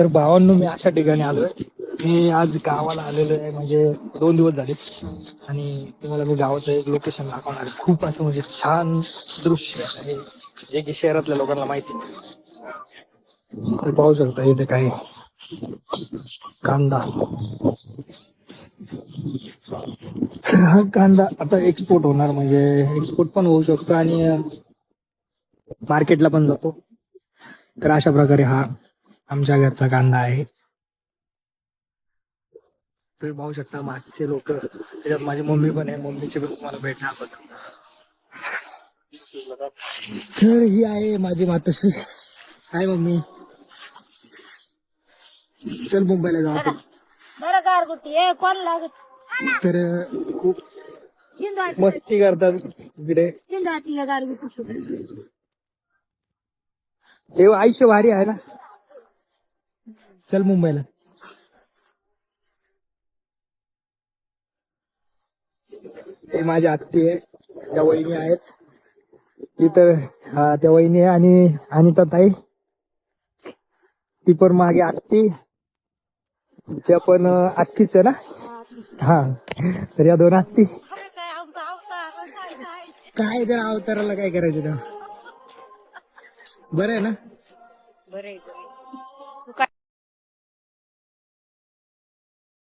तर भावांनो मी अशा ठिकाणी आलोय. मी आज गावाला आलेलो आहे म्हणजे दोन दिवस झाले. आणि तुम्हाला मी गावाचं एक लोकेशन दाखवणार आहे. खूप असं म्हणजे छान दृश्य आहे. जे की शहरातल्या लोकांना माहिती नाही तर पाहू शकता इथे काही कांदा. हा कांदा आता एक्सपोर्ट होणार म्हणजे एक्सपोर्ट पण होऊ शकतो आणि मार्केटला पण जातो. तर अशा प्रकारे हा आमच्या घरचा कांदा आहे. तुम्ही पाहू शकता मागचे लोक त्याच्यात माझी मम्मी पण आहे. मम्मीची पण तुम्हाला भेट दाखवतो. तर ही आहे माझी मातोश्री. हाय मम्मी. चल मुंबईला जाऊ तर खूप मस्ती करतात गारगुटी हे आयुष्य भारी आहे ना? चल मुंबईला. ते माझ्या आत्ती आहे त्या वहिनी आहेत. तिथं हा त्या वहिनी आहे आणि अनिता ताई. ती पण मागे आत्ती. त्या पण आत्तीच आहे ना? हा. तर या दोन आत्ती. काय आवता काय त्या अवताराला काय करायचं त्या? बरं आहे ना? बरं